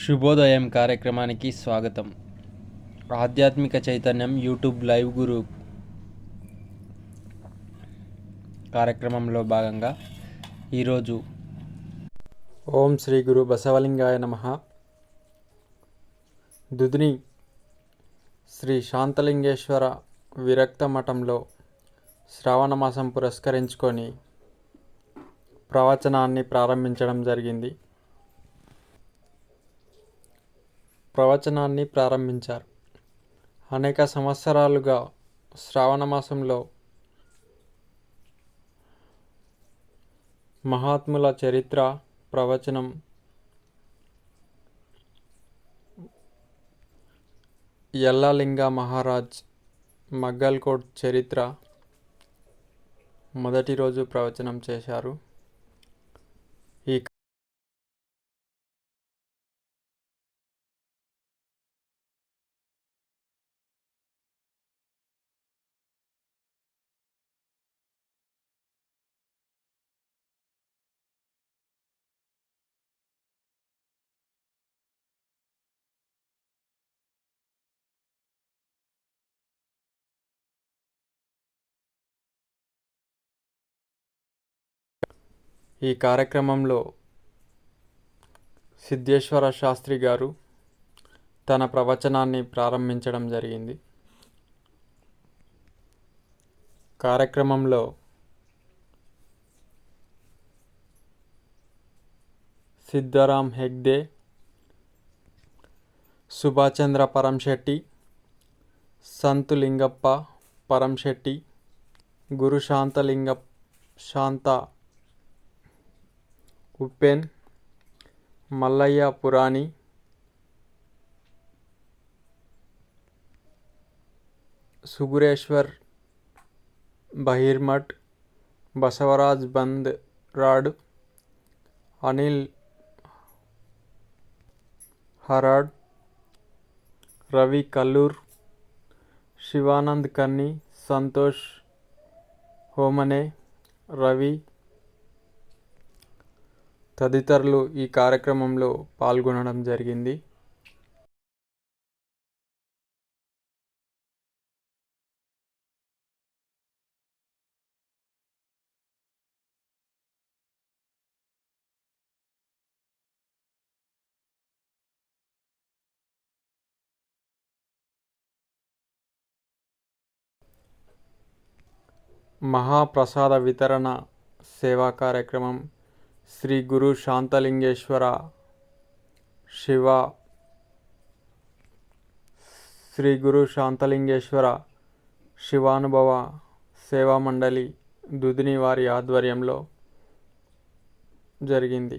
శుభోదయం కార్యక్రమానికి స్వాగతం. ఆధ్యాత్మిక చైతన్యం యూట్యూబ్ లైవ్ గురు కార్యక్రమంలో భాగంగా ఈరోజు ఓం శ్రీ గురు బసవలింగాయ నమ. దుదిని శ్రీ శాంతలింగేశ్వర విరక్త మఠంలో శ్రావణ మాసం పురస్కరించుకొని ప్రవచనాన్ని ప్రారంభించడం జరిగింది. ప్రవచనాన్ని ప్రారంభించారు. అనేక సంవత్సరాలుగా శ్రావణ మాసంలో మహాత్ముల చరిత్ర ప్రవచనం ఎల్లలింగ మహారాజ్ మగ్గల్కోట్ చరిత్ర మొదటి రోజు ప్రవచనం చేశారు. ఈ ఈ కార్యక్రమంలో సిద్ధేశ్వర శాస్త్రి గారు తన ప్రవచనాన్ని ప్రారంభించడం జరిగింది. కార్యక్రమంలో సిద్ధరామ్ హెగ్దే సుభాచంద్ర పరంశెట్టి సంతులింగప్ప పరంశెట్టి గురు శాంతలింగ శాంత ఉప్పెన్ మల్లయ్య పురాణి సుగురేశ్వర్ బహిర్మఠ్ బసవరాజ్ బంద్ రాడ్ అనిల్ హరాడ్ రవి కల్లూర్ శివానంద్ కన్ని సంతోష్ హోమనే రవి తదితరులు ఈ కార్యక్రమంలో పాల్గొనడం జరిగింది. మహాప్రసాద వితరణ సేవా కార్యక్రమం శ్రీ గురు శాంతలింగేశ్వర శివ శ్రీ గురు శాంతలింగేశ్వర శివానుభవ సేవా మండలి దుదిని వారి ఆధ్వర్యంలో జరిగింది.